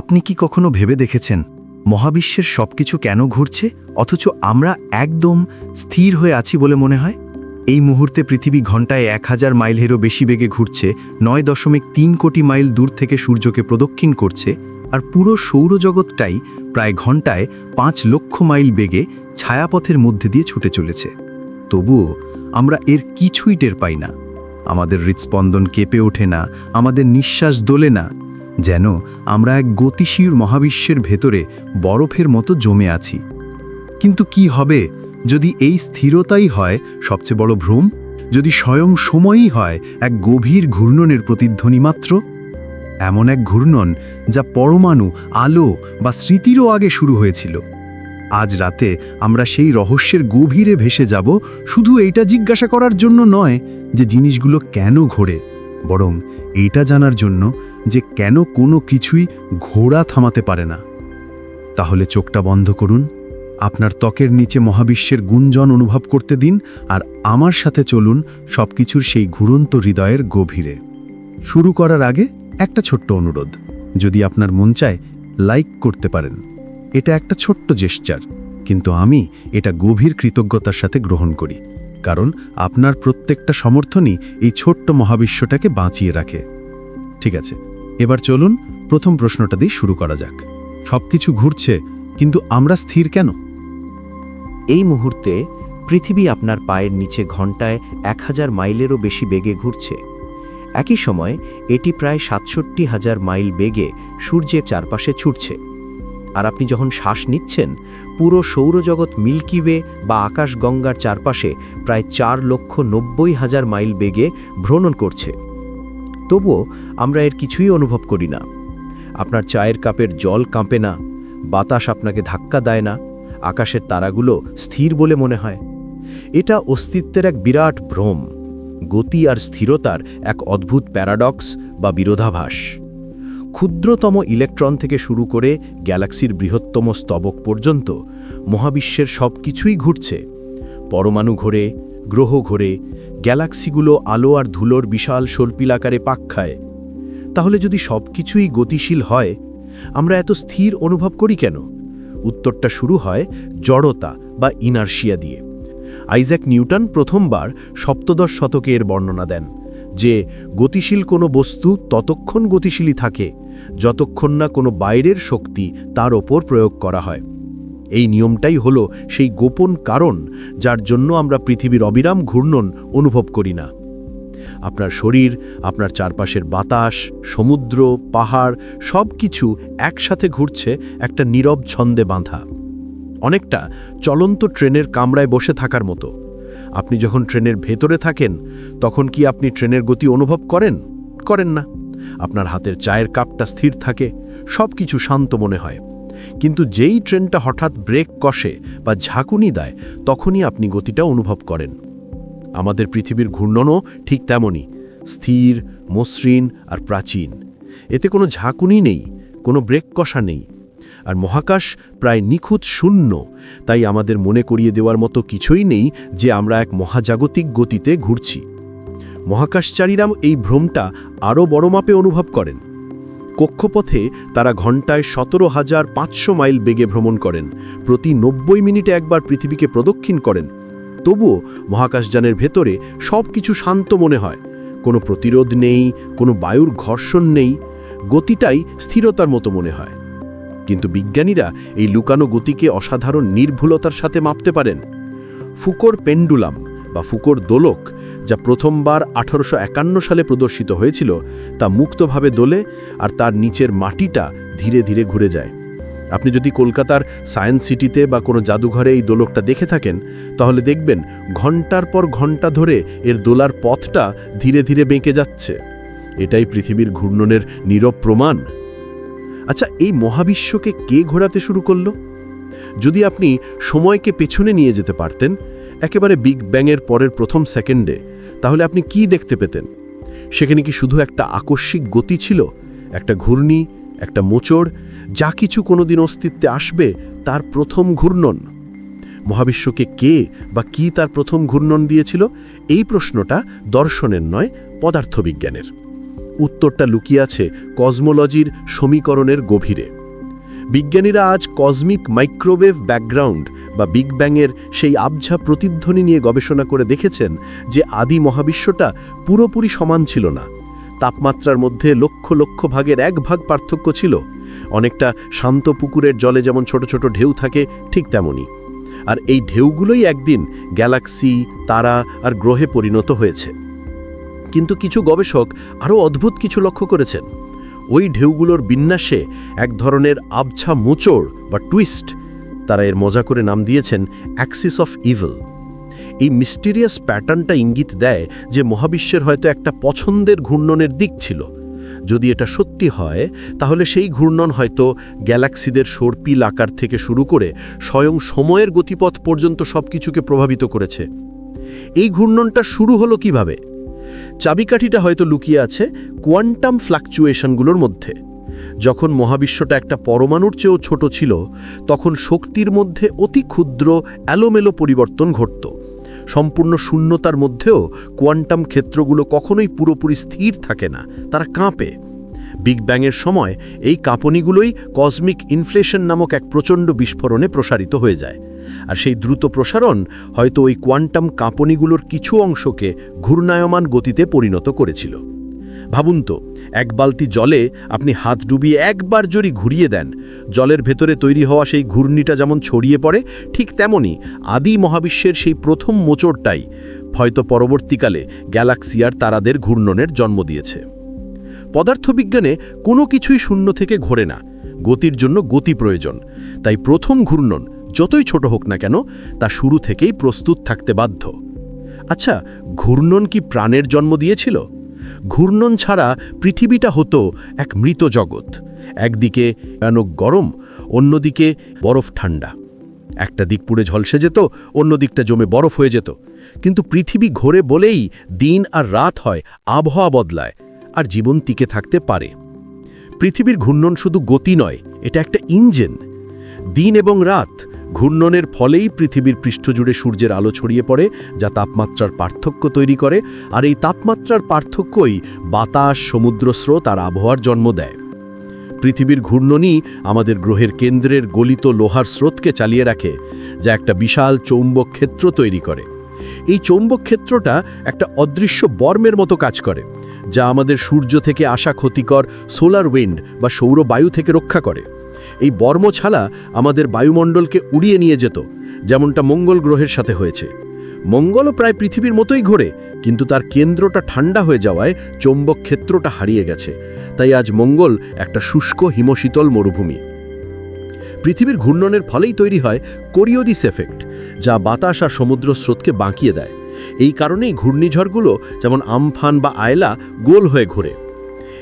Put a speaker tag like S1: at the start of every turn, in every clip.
S1: আপনি কি কখনো ভেবে দেখেছেন, মহাবিশ্বের সবকিছু কেন ঘুরছে, অথচ আমরা একদম স্থির হয়ে আছি বলে মনে হয়? এই মুহূর্তে পৃথিবী ঘন্টায় এক হাজার মাইলেরও বেশি বেগে ঘুরছে, নয় দশমিক তিন কোটি মাইল দূর থেকে সূর্যকে প্রদক্ষিণ করছে, আর পুরো সৌরজগৎটাই প্রায় ঘন্টায় পাঁচ লক্ষ মাইল বেগে ছায়াপথের মধ্যে দিয়ে ছুটে চলেছে। তবুও আমরা এর কিছুই টের পাই না। আমাদের হৃৎস্পন্দন কেঁপে ওঠে না, আমাদের নিঃশ্বাস দোলে না। যেন আমরা এক গতিশীল মহাবিশ্বের ভেতরে বরফের মতো জমে আছি। কিন্তু কি হবে যদি এই স্থিরতাই হয় সবচেয়ে বড় ভ্রম? যদি স্বয়ং সময়ই হয় এক গভীর ঘূর্ণনের প্রতিধ্বনি মাত্র? এমন এক ঘূর্ণন যা পরমাণু, আলো বা স্মৃতিরও আগে শুরু হয়েছিল। আজ রাতে আমরা সেই রহস্যের গভীরে ভেসে যাব শুধু এইটা জিজ্ঞাসা করার জন্য নয় যে জিনিসগুলো কেন ঘোরে, বরং এইটা জানার জন্য যে কেন কোনো কিছুই ঘোড়া থামাতে পারে না। তাহলে চোখটা বন্ধ করুন, আপনার ত্বকের নিচে মহাবিশ্বের গুঞ্জন অনুভব করতে দিন আর আমার সাথে চলুন সবকিছুর সেই ঘুরন্ত হৃদয়ের গভীরে। শুরু করার আগে একটা ছোট্ট অনুরোধ, যদি আপনার মন চায়, লাইক করতে পারেন। এটা একটা ছোট্ট জেস্চার, কিন্তু আমি এটা গভীর কৃতজ্ঞতার সাথে গ্রহণ করি, কারণ আপনার প্রত্যেকটা সমর্থনই এই ছোট্ট মহাবিশ্বটাকে বাঁচিয়ে রাখে। ঠিক আছে এবার চলুন প্রথম প্রশ্নটা দিয়ে শুরু করা যাক। সবকিছু ঘুরছে, কিন্তু আমরা স্থির কেন?
S2: এই মুহূর্তে পৃথিবী আপনার পায়ের নিচে ঘন্টায় এক হাজার মাইলেরও বেশি বেগে ঘুরছে। একই সময় এটি প্রায় সাতষট্টি হাজার মাইল বেগে সূর্যের চারপাশে ছুটছে। আর আপনি যখন শ্বাস নিচ্ছেন, পুরো সৌরজগৎ মিল্কি ওয়ে বা আকাশগঙ্গার চারপাশে প্রায় চার লক্ষ নব্বই হাজার মাইল বেগে ভ্রমণ করছে। তবুও আমরা এর কিছুই অনুভব করি না। আপনার চায়ের কাপের জল কাঁপে না, বাতাস আপনাকে ধাক্কা দেয় না, আকাশের তারাগুলো স্থির বলে মনে হয়। এটা অস্তিত্বের এক বিরাট ভ্রম, গতি আর স্থিরতার এক অদ্ভুত প্যারাডক্স বা বিরোধাভাস। ক্ষুদ্রতম ইলেকট্রন থেকে শুরু করে গ্যালাক্সির বৃহত্তম স্তবক পর্যন্ত মহাবিশ্বের সব কিছুই ঘুরছে। পরমাণু ঘোরে গ্রহ ঘোরে, গ্যালাক্সিগুলো আলো আর ধুলোর বিশাল সর্পিলাকারে পাক খায়। তাহলে যদি সব কিছুই গতিশীল হয়, আমরা এত স্থির অনুভব করি কেন? উত্তরটা শুরু হয় জড়তা বা ইনার্শিয়া দিয়ে। আইজ্যাক নিউটন প্রথমবার সপ্তদশ শতকে এর বর্ণনা দেন, যে গতিশীল কোনো বস্তু ততক্ষণ গতিশীলই থাকে, যতক্ষণ না কোনো বাইরের শক্তি তার ওপর প্রয়োগ করা হয়। এই নিয়মটাই হলো সেই গোপন কারণ যার জন্য আমরা পৃথিবীর অবিরাম ঘূর্ণন অনুভব করি না। আপনার শরীর, আপনার চারপাশের বাতাস, সমুদ্র, পাহাড় সব কিছু একসাথে ঘুরছে একটা নীরব ছন্দে বাঁধা। অনেকটা চলন্ত ট্রেনের কামরায় বসে থাকার মতো। আপনি যখন ট্রেনের ভেতরে থাকেন, তখন কি আপনি ট্রেনের গতি অনুভব করেন? করেন না। আপনার হাতের চায়ের কাপটা স্থির থাকে সব কিছু শান্ত মনে হয়। কিন্তু যেই ট্রেনটা হঠাৎ ব্রেক কষে বা ঝাঁকুনি দেয়, তখনই আপনি গতিটা অনুভব করেন। আমাদের পৃথিবীর ঘূর্ণনও ঠিক তেমনই, স্থির, মসৃণ আর প্রাচীন। এতে কোনো ঝাঁকুনি নেই, কোনো ব্রেক কষা নেই। আর মহাকাশ প্রায় নিখুঁত শূন্য, তাই আমাদের মনে করিয়ে দেওয়ার মতো কিছুই নেই যে আমরা এক মহাজাগতিক গতিতে ঘুরছি। মহাকাশচারীরা এই ভ্রমটা আরও বড় মাপে অনুভব করেন। কক্ষপথে তারা ঘন্টায় সতেরো হাজার পাঁচশো মাইল বেগে ভ্রমণ করেন, প্রতি নব্বই মিনিটে একবার পৃথিবীকে প্রদক্ষিণ করেন। তবুও মহাকাশযানের ভেতরে সব কিছু শান্ত মনে হয়। কোনো প্রতিরোধ নেই, কোনো বায়ুর ঘর্ষণ নেই, গতিটাই স্থিরতার মতো মনে হয়। কিন্তু বিজ্ঞানীরা এই লুকানো গতিকে অসাধারণ নির্ভুলতার সাথে মাপতে পারেন। ফুকোর পেন্ডুলাম বা ফুকোর দোলক, যা প্রথমবার আঠারোশো একান্ন সালে প্রদর্শিত হয়েছিল, তা মুক্তভাবে দোলে আর তার নিচের মাটিটা ধীরে ধীরে ঘুরে যায়। আপনি যদি কলকাতার সায়েন্স সিটিতে বা কোনো জাদুঘরে এই দোলকটা দেখে থাকেন, তাহলে দেখবেন ঘণ্টার পর ঘণ্টা ধরে এর দোলার পথটা ধীরে ধীরে বেঁকে যাচ্ছে। এটাই পৃথিবীর ঘূর্ণনের নীরব প্রমাণ। আচ্ছা এই মহাবিশ্বকে কে ঘোরাতে শুরু করল? যদি আপনি সময়কে পেছনে নিয়ে যেতে পারতেন একেবারে বিগ ব্যাংয়ের পরের প্রথম সেকেন্ডে তাহলে আপনি কি দেখতে পেতেন? সেখানে কি শুধু একটা আকস্মিক গতি ছিল? একটা ঘূর্ণি, একটা মোচড়, যা কিছু কোনোদিন অস্তিত্বে আসবে, তার প্রথম ঘূর্ণন? মহাবিশ্বকে কে বা কি তার প্রথম ঘূর্ণন দিয়েছিল? এই প্রশ্নটা দর্শনের নয়, পদার্থবিজ্ঞানের।
S3: উত্তরটা লুকিয়ে আছে কসমোলজির সমীকরণের গভীরে। বিজ্ঞানীরা আজ কসমিক মাইক্রোওয়েভ ব্যাকগ্রাউন্ড বা বিগ ব্যাংয়ের সেই আবঝা প্রতিধ্বনি নিয়ে গবেষণা করে দেখেছেন যে আদি মহাবিশ্বটা পুরোপুরি সমান ছিল না। তাপমাত্রার মধ্যে লক্ষ লক্ষ ভাগের এক ভাগ পার্থক্য ছিল। অনেকটা শান্ত পুকুরের জলে যেমন ছোট ছোট ঢেউ থাকে, ঠিক তেমনই আর এই ঢেউগুলোই একদিন গ্যালাক্সি, তারা আর গ্রহে পরিণত হয়েছে। কিন্তু কিছু গবেষক আরও অদ্ভুত কিছু লক্ষ্য করেছেন। ওই ঢেউগুলোর বিন্যাসে এক ধরনের আবছা মোচড় বা টুইস্ট তারা এর মজা করে নাম দিয়েছেন অ্যাক্সিস অফ ইভল। এই মিস্টিরিয়াস প্যাটার্নটা ইঙ্গিত দেয় যে মহাবিশ্বের হয়তো একটা পছন্দের ঘূর্ণনের দিক ছিল। যদি এটা সত্যি হয়, তাহলে সেই ঘূর্ণন হয়তো গ্যালাক্সিদের সর্পিল আকার থেকে শুরু করে স্বয়ং সময়ের গতিপথ পর্যন্ত সবকিছুকে প্রভাবিত করেছে। এই ঘূর্ণনটা শুরু হলো কীভাবে? চাবিকাঠিটা হয়তো লুকিয়ে আছে কোয়ান্টাম ফ্লাকচুয়েশনগুলোর মধ্যে। যখন মহাবিশ্বটা একটা পরমাণুর চেয়েও ছোট ছিল, তখন শক্তির মধ্যে অতি ক্ষুদ্র অ্যালোমেলো পরিবর্তন ঘটত। সম্পূর্ণ শূন্যতার মধ্যেও কোয়ান্টাম ক্ষেত্রগুলো কখনোই পুরোপুরি স্থির থাকে না, তারা কাঁপে। বিগ ব্যাংয়ের সময় এই কাঁপনিগুলোই কসমিক ইনফ্লেশন নামক এক প্রচণ্ড বিস্ফোরণে প্রসারিত হয়ে যায়। আর সেই দ্রুত প্রসারণ হয়তো ওই কোয়ান্টাম কাঁপনিগুলোর কিছু অংশকে ঘূর্ণায়মান গতিতে পরিণত করেছিল। ভাবুন তো, এক বালতি জলে আপনি হাত ডুবিয়ে একবার যদি ঘুরিয়ে দেন, জলের ভেতরে তৈরি হওয়া সেই ঘূর্ণিটা যেমন ছড়িয়ে পড়ে, ঠিক তেমনি আদি মহাবিশ্বের সেই প্রথম মোচড়টাই হয়তো পরবর্তীকালে গ্যালাক্সি আর তারাদের ঘূর্ণনের জন্ম দিয়েছে। পদার্থবিজ্ঞানে কোনো কিছুই শূন্য থেকে ঘোরে না। গতির জন্য গতি প্রয়োজন। তাই প্রথম ঘূর্ণন, যতই ছোট হোক না কেন, তা শুরু থেকেই প্রস্তুত থাকতে বাধ্য। আচ্ছা ঘূর্ণন কি প্রাণের জন্ম দিয়েছিল? ঘূর্ণন ছাড়া পৃথিবীটা হতো এক মৃত জগৎ। একদিকে ভয়ানক গরম, অন্যদিকে বরফ ঠান্ডা। একটা দিক পুড়ে ঝলসে যেত, অন্য দিকটা জমে বরফ হয়ে যেত। কিন্তু পৃথিবী ঘোরে বলেই দিন আর রাত হয়, আবহাওয়া বদলায়। আর জীবন টিকে থাকতে পারে। পৃথিবীর ঘূর্ণন শুধু গতি নয়, এটা একটা ইঞ্জিন। দিন এবং রাত ঘূর্ণনের ফলেই পৃথিবীর পৃষ্ঠজুড়ে সূর্যের আলো ছড়িয়ে পড়ে, যা তাপমাত্রার পার্থক্য তৈরি করে, আর এই তাপমাত্রার পার্থক্যই বাতাস, সমুদ্র স্রোত আর আবহাওয়ার জন্ম দেয়। পৃথিবীর ঘূর্ণনই আমাদের গ্রহের কেন্দ্রের গলিত লোহার স্রোতকে চালিয়ে রাখে, যা একটা বিশাল চৌম্বক ক্ষেত্র তৈরি করে। এই চৌম্বক ক্ষেত্রটা একটা অদৃশ্য বর্মের মতো কাজ করে, যা আমাদের সূর্য থেকে আসা ক্ষতিকর সোলার উইন্ড বা সৌর বায়ু থেকে রক্ষা করে। এই বর্ম ছাড়া আমাদের বায়ুমণ্ডলকে উড়িয়ে নিয়ে যেত, যেমনটা মঙ্গল গ্রহের সাথে হয়েছে। মঙ্গলও প্রায় পৃথিবীর মতোই ঘোরে, কিন্তু তার কেন্দ্রটা ঠান্ডা হয়ে যাওয়ায় চৌম্বক ক্ষেত্রটা হারিয়ে গেছে। তাই আজ মঙ্গল একটা শুষ্ক হিমশীতল মরুভূমি। পৃথিবীর ঘূর্ণনের ফলেই তৈরি হয় কোরিওডিস এফেক্ট, যা বাতাস আর সমুদ্র স্রোতকে বাঁকিয়ে দেয়। এই কারণেই ঘূর্ণিঝড়গুলো যেমন আমফান বা আয়লা গোল হয়ে ঘোরে।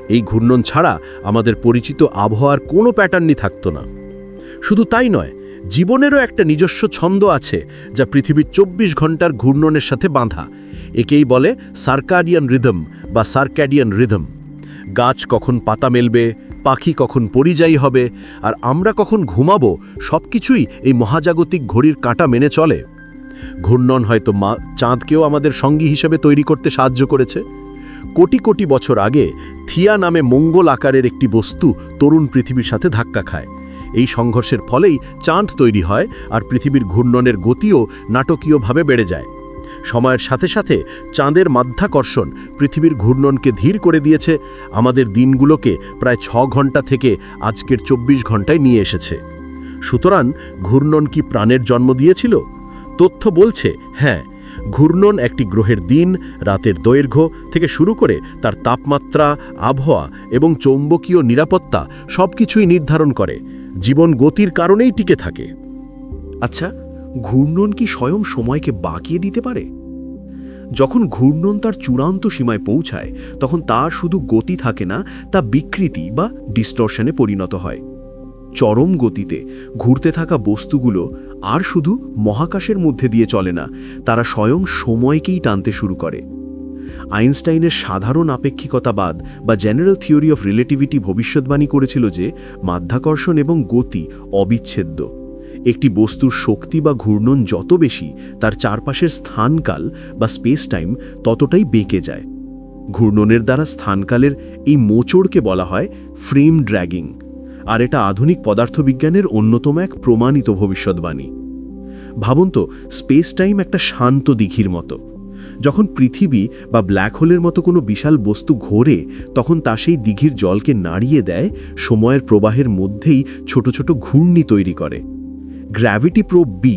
S3: এই ঘূর্ণন ছাড়া আমাদের পরিচিত আবহাওয়ার কোনো প্যাটার্নই থাকতো না। শুধু তাই নয়, জীবনেরও একটা নিজস্ব ছন্দ আছে যা পৃথিবীর চব্বিশ ঘণ্টার ঘূর্ণনের সাথে বাঁধা। একেই বলে সার্কাডিয়ান রিদম বা সার্ক্যাডিয়ান রিদম। গাছ কখন পাতা মেলবে পাখি কখন পরিযায়ী হবে আর আমরা কখন ঘুমাবো সব কিছুই এই মহাজাগতিক ঘড়ির কাঁটা মেনে চলে। ঘূর্ণন হয়তো মা চাঁদকেও আমাদের সঙ্গী হিসেবে তৈরি করতে সাহায্য করেছে। কোটি কোটি বছর আগে থিয়া নামে মঙ্গল আকারের একটি বস্তু তরুণ পৃথিবীর সাথে ধাক্কা খায়। এই সংঘর্ষের ফলেই চাঁদ তৈরি হয় আর পৃথিবীর ঘূর্ণনের গতিও নাটকীয়ভাবে বেড়ে যায়। সময়ের সাথে সাথে চাঁদের মাধ্যাকর্ষণ পৃথিবীর ঘূর্ণনকে ধীর করে দিয়েছে, আমাদের দিনগুলোকে প্রায় ছ ঘণ্টা থেকে আজকের চব্বিশ ঘন্টায় নিয়ে এসেছে। সুতরাং ঘূর্ণন কি প্রাণের জন্ম দিয়েছিল? তথ্য বলছে হ্যাঁ ঘূর্ণন একটি গ্রহের দিন, রাতের দৈর্ঘ্য থেকে শুরু করে তার তাপমাত্রা, আবহাওয়া এবং চৌম্বকীয় নিরাপত্তা সব কিছুই নির্ধারণ করে, জীবন গতির কারণেই টিকে থাকে।
S1: আচ্ছা ঘূর্ণন কি স্বয়ং সময়কে বাঁকিয়ে দিতে পারে? যখন ঘূর্ণন তার চূড়ান্ত সীমায় পৌঁছায়, তখন তার শুধু গতি থাকে না, তা বিকৃতি বা ডিস্টর্শনে পরিণত হয়। চরম গতিতে ঘুরতে থাকা বস্তুগুলো আর শুধু মহাকাশের মধ্যে দিয়ে চলে না, তারা স্বয়ং সময়কেই টানতে শুরু করে। আইনস্টাইনের সাধারণ আপেক্ষিকতাবাদ বা জেনারেল থিওরি অফ রিলেটিভিটি ভবিষ্যৎবাণী করেছিল যে মাধ্যাকর্ষণ এবং গতি অবিচ্ছেদ্য। একটি বস্তুর শক্তি বা ঘূর্ণন যত বেশি, তার চারপাশের স্থানকাল বা স্পেস টাইম ততটাই বেঁকে যায়।
S3: ঘূর্ণনের দ্বারা স্থানকালের এই মোচড়কে বলা হয় ফ্রেম ড্র্যাগিং, আর এটা আধুনিক পদার্থবিজ্ঞানের অন্যতম এক প্রমাণিত ভবিষ্যৎবাণী। ভাবুন তো স্পেস টাইম একটা শান্ত দিঘির মতো। যখন পৃথিবী বা ব্ল্যাক হোলের মতো কোনো বিশাল বস্তু ঘোরে, তখন তা সেই দিঘির জলকে নাড়িয়ে দেয়, সময়ের প্রবাহের মধ্যেই ছোট ছোট ঘূর্ণি তৈরি করে। গ্র্যাভিটি প্রোব বি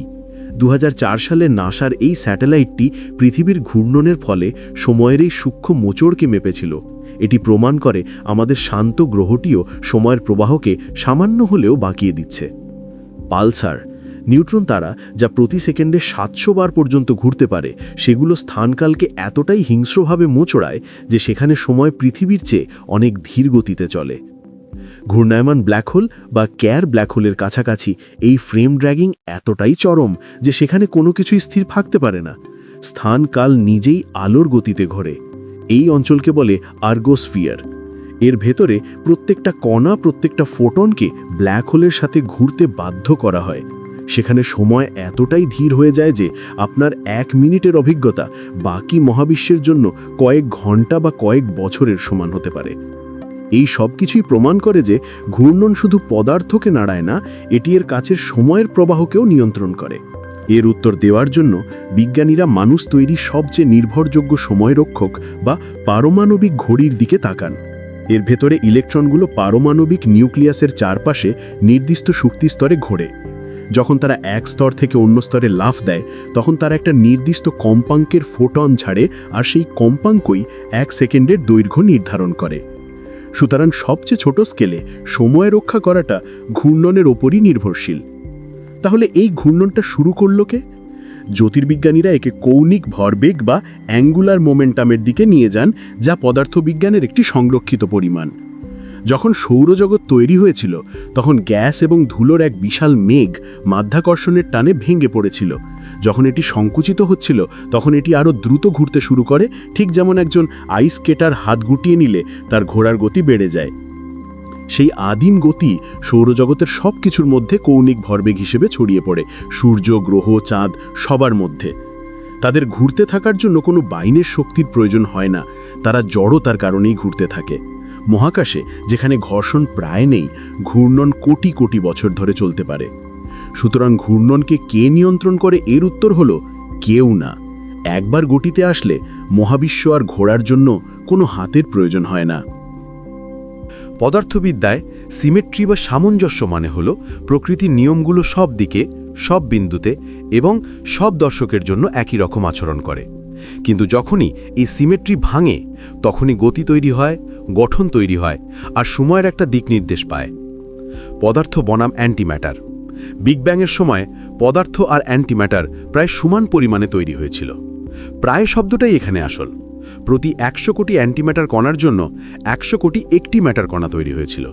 S3: দু হাজার চার সালে নাসার এই স্যাটেলাইটটি পৃথিবীর ঘূর্ণনের ফলে সময়ের এই সূক্ষ্ম মোচড়কে মেপেছিল। এটি প্রমাণ করে আমাদের শান্ত গ্রহটিও সময়ের প্রবাহকে সামান্য হলেও বাঁকিয়ে দিচ্ছে। পালসার, নিউট্রন তারা যা প্রতি সেকেন্ডে সাতশো বার পর্যন্ত ঘুরতে পারে, সেগুলো স্থানকালকে এতটাই হিংস্রভাবে মোচড়ায় যে সেখানে সময় পৃথিবীর চেয়ে অনেক ধীর গতিতে চলে। ঘূর্ণায়মান ব্ল্যাক হোল বা ক্যার ব্ল্যাক হোলের কাছাকাছি এই ফ্রেম ড্র্যাগিং এতটাই চরম যে সেখানে কোনো কিছুই স্থির থাকতে পারে না। স্থান কাল নিজেই আলোর গতিতে ঘোরে। এই অঞ্চলকে বলে আর্গোস্ফিয়ার। এর ভেতরে প্রত্যেকটা কণা, প্রত্যেকটা ফোটনকে ব্ল্যাক হোলের সাথে ঘুরতে বাধ্য করা হয়। সেখানে সময় এতটাই ধীর হয়ে যায় যে আপনার এক মিনিটের অভিজ্ঞতা বাকি মহাবিশ্বের জন্য কয়েক ঘণ্টা বা কয়েক বছরের সমান হতে পারে। এই সব কিছুই প্রমাণ করে যে ঘূর্ণন শুধু পদার্থকে নাড়ায় না, এটি এর কাছের সময়ের প্রবাহকেও নিয়ন্ত্রণ করে। এর উত্তর দেওয়ার জন্য বিজ্ঞানীরা মানুষ তৈরি সবচেয়ে নির্ভরযোগ্য সময়রক্ষক বা পারমাণবিক ঘড়ির দিকে তাকান। এর ভেতরে ইলেকট্রনগুলো পারমাণবিক নিউক্লিয়াসের চারপাশে নির্দিষ্ট শক্তিস্তরে ঘোরে। যখন তারা এক স্তর থেকে অন্য স্তরে লাফ দেয়, তখন তারা একটা নির্দিষ্ট কম্পাঙ্কের ফোটন ছাড়ে আর সেই কম্পাঙ্কই এক সেকেন্ডের দৈর্ঘ্য নির্ধারণ করে। সুতরাং সবচেয়ে ছোট স্কেলে সময় রক্ষা করাটা ঘূর্ণনের ওপরই নির্ভরশীল। তাহলে এই ঘূর্ণনটা শুরু করল কে? জ্যোতির্বিজ্ঞানীরা একে কৌণিক ভরবেগ বা অ্যাঙ্গুলার মোমেন্টামের দিকে নিয়ে যান, যা পদার্থবিজ্ঞানের একটি সংরক্ষিত পরিমাণ। যখন সৌরজগৎ তৈরি হয়েছিল, তখন গ্যাস এবং ধুলোর এক বিশাল মেঘ মাধ্যাকর্ষণের টানে ভেঙে পড়েছিল। যখন এটি সংকুচিত হচ্ছিল, তখন এটি আরও দ্রুত ঘুরতে শুরু করে, ঠিক যেমন একজন আইস কেটার হাত গুটিয়ে নিলে তার ঘোড়ার গতি বেড়ে যায়। সেই আদিম গতি সৌরজগতের সব কিছুর মধ্যে কৌণিক ভরবেগ হিসেবে ছড়িয়ে পড়ে, সূর্য, গ্রহ, চাঁদ, সবার মধ্যে। তাদের ঘুরতে থাকার জন্য কোনো বাইনের শক্তির প্রয়োজন হয় না, তারা জড়তার কারণেই ঘুরতে থাকে। মহাকাশে, যেখানে ঘর্ষণ প্রায় নেই, ঘূর্ণন কোটি কোটি বছর ধরে চলতে পারে। সুতরাং ঘূর্ণনকে কে নিয়ন্ত্রণ করে এর উত্তর হল কেউ না। একবার গতিতে আসলে মহাবিশ্ব আর ঘোরার জন্য কোনো হাতের প্রয়োজন হয় না।
S4: পদার্থবিদ্যায় সিমেট্রি বা সামঞ্জস্য মানে হল প্রকৃতির নিয়মগুলো সব দিকে, সব বিন্দুতে এবং সব দর্শকের জন্য একই রকম আচরণ করে। কিন্তু যখনই এই সিমেট্রি ভাঙে, তখনই গতি তৈরি হয়, গঠন তৈরি হয় আর সময়ের একটা দিক নির্দেশ পায়। পদার্থ বনাম অ্যান্টিম্যাটার। বিগ ব্যাংয়ের সময় পদার্থ আর অ্যান্টিম্যাটার প্রায় সমান পরিমাণে তৈরি হয়েছিল। প্রায় শব্দটাই এখানে আসল। প্রতি একশো কোটি অ্যান্টিম্যাটার কণার জন্য একশো কোটি একটি ম্যাটার কণা তৈরি হয়েছিল।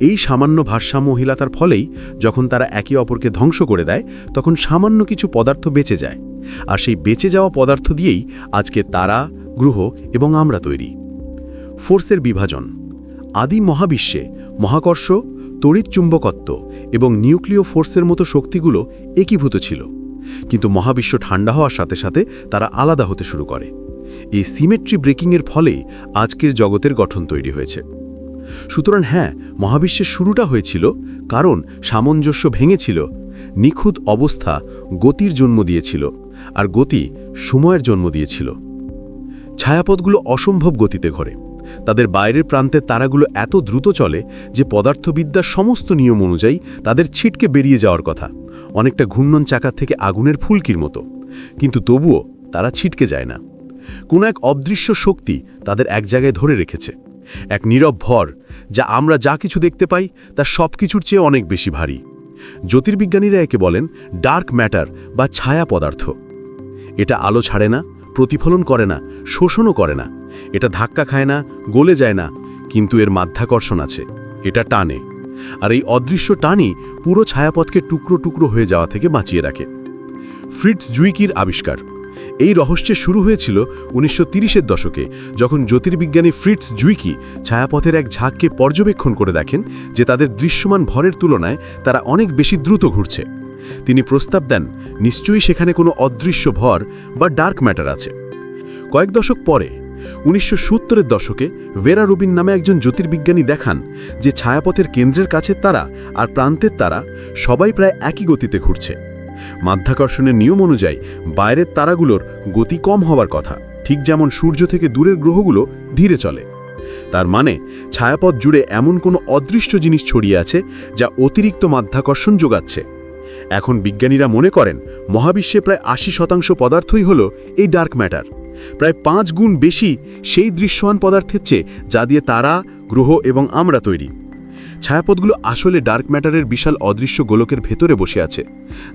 S4: এই সামান্য ভারসাম্যহীনতার ফলেই যখন তারা একে অপরকে ধ্বংস করে দেয়, তখন সামান্য কিছু পদার্থ বেঁচে যায়। আর সেই বেঁচে যাওয়া পদার্থ দিয়েই আজকে তারা, গ্রহ এবং আমরা তৈরি। ফোর্সের বিভাজন, আদি মহাবিশ্বে মহাকর্ষ তড়িৎচুম্বকত্ব এবং নিউক্লিয় ফোর্সের মতো শক্তিগুলো একীভূত ছিল। কিন্তু মহাবিশ্ব ঠান্ডা হওয়ার সাথে সাথে তারা আলাদা হতে শুরু করে। এই সিমেট্রি ব্রেকিংয়ের ফলে আজকের জগতের গঠন তৈরি হয়েছে। সুতরাং হ্যাঁ মহাবিশ্বের শুরুটা হয়েছিল কারণ সামঞ্জস্য ভেঙেছিল, নিখুঁত অবস্থা গতির জন্ম দিয়েছিল। আর গতি সময়ের জন্ম দিয়েছিল। ছায়াপথগুলো অসম্ভব গতিতে ঘরে। তাদের বাইরের প্রান্তের তারাগুলো এত দ্রুত চলে যে পদার্থবিদ্যার সমস্ত নিয়ম অনুযায়ী তাদের ছিটকে বেরিয়ে যাওয়ার কথা। অনেকটা ঘূর্ণন চাকা থেকে আগুনের ফুলকির মতো। কিন্তু তবুও তারা ছিটকে যায় না। কোনো এক অদৃশ্য শক্তি তাদের এক জায়গায় ধরে রেখেছে। এক নীরব ভর যা আমরা যা কিছু দেখতে পাই তা সব কিছুর চেয়ে অনেক বেশি ভারী। জ্যোতির্বিজ্ঞানীরা একে বলেন ডার্ক ম্যাটার বা ছায়া পদার্থ। এটা আলো ছাড়ে না, প্রতিফলন করে না, শোষণও করে না। এটা ধাক্কা খায় না, গলে যায় না, কিন্তু এর মাধ্যাকর্ষণ আছে, এটা টানে। আর এই অদৃশ্য টানই পুরো ছায়াপথকে টুকরো টুকরো হয়ে যাওয়া থেকে বাঁচিয়ে রাখে। ফ্রিটস জুইকির আবিষ্কার। এই রহস্যের শুরু হয়েছিল উনিশশো তিরিশের দশকে, যখন জ্যোতির্বিজ্ঞানী ফ্রিটস জুইকি ছায়াপথের এক ঝাঁককে পর্যবেক্ষণ করে দেখেন যে তাদের দৃশ্যমান ভরের তুলনায় তারা অনেক বেশি দ্রুত ঘুরছে। তিনি প্রস্তাব দেন, নিশ্চয়ই সেখানে কোনো অদৃশ্য ভর বা ডার্ক ম্যাটার আছে। কয়েক দশক পরে, উনিশশো সত্তরের দশকে ভেরা রুবিন নামে একজন জ্যোতির্বিজ্ঞানী দেখান যে ছায়াপথের কেন্দ্রের কাছের তারা আর প্রান্তের তারা সবাই প্রায় একই গতিতে ঘুরছে। মাধ্যাকর্ষণের নিয়ম অনুযায়ী বাইরের তারাগুলোর গতি কম হওয়ার কথা, ঠিক যেমন সূর্য থেকে দূরের গ্রহগুলো ধীরে চলে। তার মানে ছায়াপথ জুড়ে এমন কোনো অদৃশ্য জিনিস ছড়িয়ে আছে যা অতিরিক্ত মাধ্যাকর্ষণ যোগাচ্ছে। এখন বিজ্ঞানীরা মনে করেন মহাবিশ্বে প্রায় আশি শতাংশ পদার্থই হল এই ডার্ক ম্যাটার প্রায় পাঁচ গুণ বেশি সেই দৃশ্যমান পদার্থের চেয়ে যা দিয়ে তারা, গ্রহ এবং আমরা তৈরি। ছায়াপথগুলো আসলে ডার্ক ম্যাটারের বিশাল অদৃশ্য গোলকের ভেতরে বসে আছে,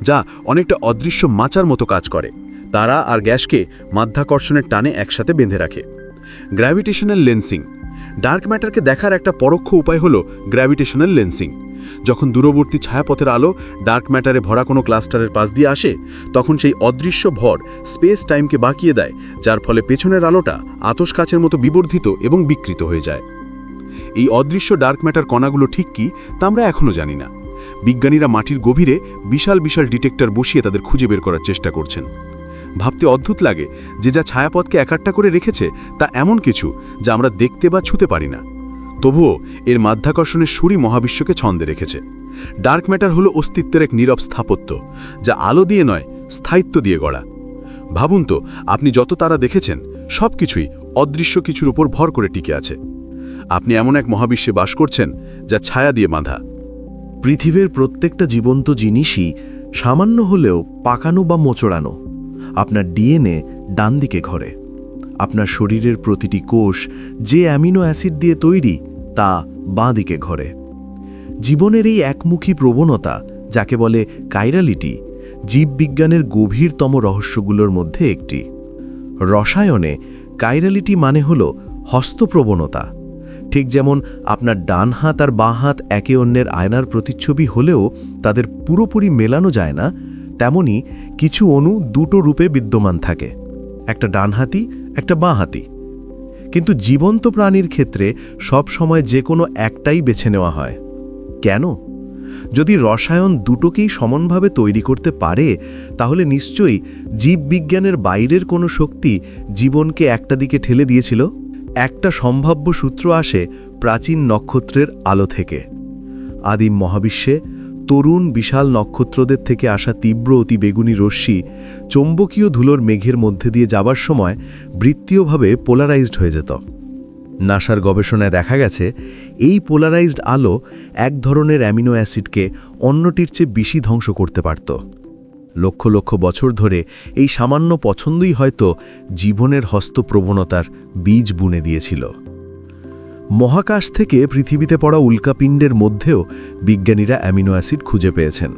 S4: যা অনেকটা অদৃশ্য মাচার মতো কাজ করে। তারা আর গ্যাসকে মাধ্যাকর্ষণের টানে একসাথে বেঁধে রাখে। গ্র্যাভিটেশনাল লেন্সিং ডার্ক ম্যাটারকে দেখার একটা পরোক্ষ উপায় হলো গ্র্যাভিটেশনাল লেন্সিং যখন দূরবর্তী ছায়াপথের আলো ডার্ক ম্যাটারে ভরা কোনো ক্লাস্টারের পাশ দিয়ে আসে, তখন সেই অদৃশ্য ভর স্পেস টাইমকে বাঁকিয়ে দেয়, যার ফলে পেছনের আলোটা আতস কাচের মতো বিবর্ধিত এবং বিকৃত হয়ে যায়। এই অদৃশ্য ডার্ক ম্যাটার কণাগুলো ঠিক কি, তা আমরা এখনও জানি না। বিজ্ঞানীরা মাটির গভীরে বিশাল বিশাল ডিটেক্টর বসিয়ে তাদের খুঁজে বের করার চেষ্টা করছেন। ভাবতে অদ্ভুত লাগে যে যা ছায়াপথকে একাট্টা করে রেখেছে, তা এমন কিছু যা আমরা দেখতে বা ছুতে পারি না। তবুও এর মাধ্যাকর্ষণের সুরই মহাবিশ্বকে ছন্দে রেখেছে। ডার্ক ম্যাটার হলো অস্তিত্বের এক নীরব স্থাপত্য, যা আলো দিয়ে নয়, স্থায়িত্ব দিয়ে গড়া। ভাবুন তো, আপনি যত তারা দেখেছেন সব কিছুই অদৃশ্য কিছুর উপর ভর করে টিকে আছে। আপনি এমন এক মহাবিশ্বে বাস করছেন, যা ছায়া দিয়ে বাঁধা।
S1: পৃথিবীর প্রত্যেকটা জীবন্ত জিনিসই সামান্য হলেও পাকানো বা মোচড়ানো, আপনার ডিএনএ ডান দিকে ঘরে। আপনার শরীরের প্রতিটি কোষ যে অ্যামিনো অ্যাসিড দিয়ে তৈরি তা বাঁ দিকে ঘরে। জীবনের এই একমুখী প্রবণতা, যাকে বলে কাইরালিটি, জীববিজ্ঞানের গভীরতম রহস্যগুলোর মধ্যে একটি। রসায়নে কাইরালিটি মানে হল হস্তপ্রবণতা ঠিক যেমন আপনার ডান হাত আর বাঁ হাত একে অন্যের আয়নার প্রতিচ্ছবি হলেও তাদের পুরোপুরি মেলানো যায় না, তেমনি কিছু অণু দুটো রূপে বিদ্যমান থাকে। একটা ডানহাতি একটা বাঁ হাতি। কিন্তু জীবন্ত প্রাণীর ক্ষেত্রে সব সময় যে কোনো একটাই বেছে নেওয়া হয়। কেন? যদি রসায়ন দুটোকেই সমানভাবে তৈরি করতে পারে, তাহলে নিশ্চয়ই জীববিজ্ঞানের বাইরের কোনো শক্তি জীবনকে একটা দিকে ঠেলে দিয়েছিল। একটা সম্ভাব্য সূত্র আসে প্রাচীন নক্ষত্রের আলো থেকে। আদিম মহাবিশ্বে তরুণ বিশাল নক্ষত্রদের থেকে আসা তীব্র অতি বেগুনি রশ্মি চৌম্বকীয় ধুলোর মেঘের মধ্যে দিয়ে যাবার সময় বৃত্তীয়ভাবে পোলারাইজড হয়ে যেত। নাসার গবেষণায় দেখা গেছে, এই পোলারাইজড আলো এক ধরনের অ্যামিনো অ্যাসিডকে অন্যটির চেয়ে বেশি ধ্বংস করতে পারত। লক্ষ লক্ষ বছর ধরে এই সামান্য পছন্দই হয়তো জীবনের হস্তপ্রবণতার বীজ বুনে দিয়েছিল। মহাকাশ থেকে পৃথিবীতে পড়া উল্কাপিণ্ডের মধ্যেও বিজ্ঞানীরা অ্যামিনো অ্যাসিড খুঁজে পেয়েছেন।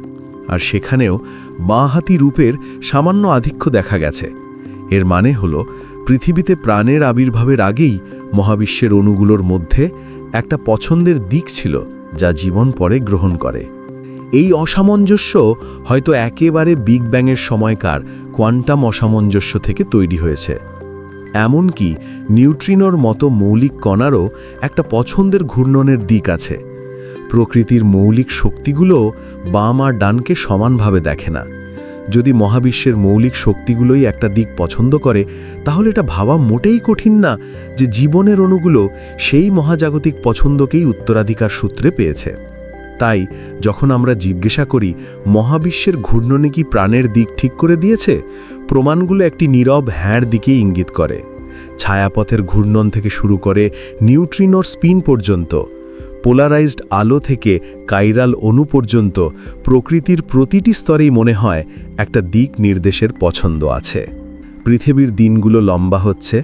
S1: আর সেখানেও বাঁহাতি রূপের সামান্য আধিক্য দেখা গেছে। এর মানে হল, পৃথিবীতে প্রাণের আবির্ভাবের আগেই মহাবিশ্বের অণুগুলোর মধ্যে একটা পছন্দের দিক ছিল যা জীবন পরে গ্রহণ করে। এই অসামঞ্জস্য হয়তো একেবারে বিগ ব্যাংয়ের সময়কার কোয়ান্টাম অসামঞ্জস্য থেকে তৈরি হয়েছে। এমনকি নিউট্রিনোর মতো মৌলিক কণারও একটা পছন্দের ঘূর্ণনের দিক আছে। প্রকৃতির মৌলিক শক্তিগুলো বাম আর ডানকে সমানভাবে দেখে না। যদি মহাবিশ্বের মৌলিক শক্তিগুলোই একটা দিক পছন্দ করে, তাহলে এটা ভাবা মোটেই কঠিন না যে জীবনের অণুগুলো সেই মহাজাগতিক পছন্দকেই উত্তরাধিকার সূত্রে পেয়েছে। তাই যখন আমরা জিজ্ঞাসা করি, মহাবিশ্বের ঘূর্ণনে কি প্রাণের দিক ঠিক করে দিয়েছে? প্রমাণগুলো একটি নীরব হ্যাঁর দিকে ইঙ্গিত করে। ছায়াপথের ঘূর্ণন থেকে শুরু করে নিউট্রিনোর স্পিন পর্যন্ত, পোলারাইজড আলো থেকে কাইরাল অণু পর্যন্ত প্রকৃতির প্রতিটি স্তরেই মনে হয় একটা দিক নির্দেশের পছন্দ আছে। পৃথিবীর দিনগুলো লম্বা হচ্ছে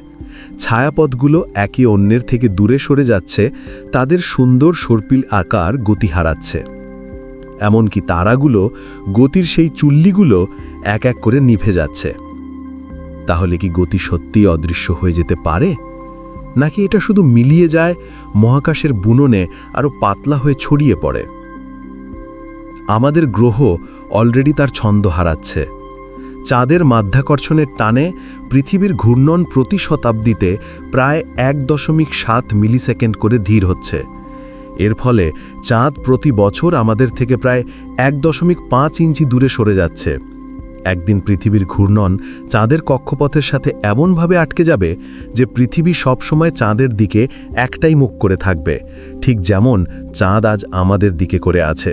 S1: ছায়াপথগুলো একে অন্যের থেকে দূরে সরে যাচ্ছে, তাদের সুন্দর সর্পিল আকার গতি হারাচ্ছে। এমনকি তারাগুলো, গতির সেই চুল্লিগুলো এক এক করে নিভে যাচ্ছে। তাহলে কি গতি সত্যিই অদৃশ্য হয়ে যেতে পারে? নাকি এটা শুধু মিলিয়ে যায়, মহাকাশের বুননে আরও পাতলা হয়ে ছড়িয়ে পড়ে? আমাদের গ্রহ অলরেডি তার ছন্দ হারাচ্ছে। চাঁদের মাধ্যাকর্ষণের টানে পৃথিবীর ঘূর্ণন প্রতি শতাব্দীতে প্রায় এক দশমিক সাত মিলিসেকেন্ড করে ধীর হচ্ছে। এর ফলে চাঁদ প্রতি বছর আমাদের থেকে প্রায় এক দশমিক পাঁচ ইঞ্চি দূরে সরে যাচ্ছে। একদিন পৃথিবীর ঘূর্ণন চাঁদের কক্ষপথের সাথে এমনভাবে আটকে যাবে যে পৃথিবী সবসময় চাঁদের দিকে একটাই মুখ করে থাকবে, ঠিক যেমন চাঁদ আজ আমাদের দিকে করে আছে।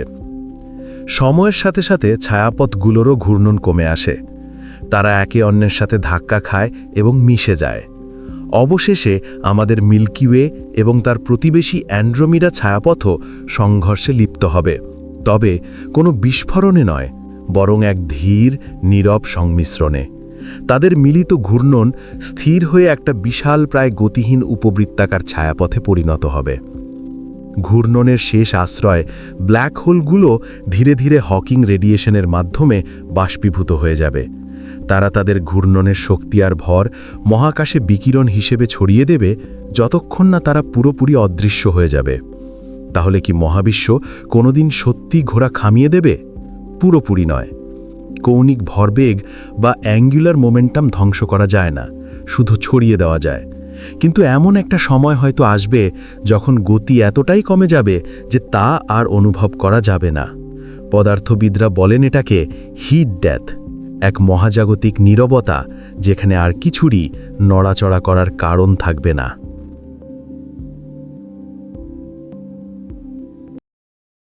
S1: সময়ের সাথে সাথে ছায়াপথগুলোরও ঘূর্ণন কমে আসে। তারা একে অন্যের সাথে ধাক্কা খায় এবং মিশে যায়। অবশেষে আমাদের মিল্কি ওয়ে এবং তার প্রতিবেশী অ্যান্ড্রোমিডা ছায়াপথও সংঘর্ষে লিপ্ত হবে। তবে কোনো বিস্ফোরণে নয়, বরং এক ধীর, নীরব সংমিশ্রণে। তাদের মিলিত ঘূর্ণন স্থির হয়ে একটা বিশাল প্রায় গতিহীন উপবৃত্তাকার ছায়াপথে পরিণত হবে। ঘূর্ণনের শেষ আশ্রয় ব্ল্যাক হোলগুলো ধীরে ধীরে হকিং রেডিয়েশনের মাধ্যমে বাষ্পীভূত হয়ে যাবে। তারা তাদের ঘূর্ণনের শক্তি আর ভর মহাকাশে বিকিরণ হিসেবে ছড়িয়ে দেবে যতক্ষণ না তারা পুরোপুরি অদৃশ্য হয়ে যাবে। তাহলে কি মহাবিশ্ব কোনোদিন সত্যি ঘোড়া খামিয়ে দেবে? পুরোপুরি নয়। কৌণিক ভরবেগ বা অ্যাঙ্গুলার মোমেন্টাম ধ্বংস করা যায় না, শুধু ছড়িয়ে দেওয়া যায়। কিন্তু এমন একটা সময় হয়তো আসবে যখন গতি এতটাই কমে যাবে যে তা আর অনুভব করা যাবে না। পদার্থবিদরা বলেন এটাকে হিট ডেথ এক মহাজাগতিক নীরবতা যেখানে আর কিছুরই নড়াচড়া করার কারণ থাকবে না।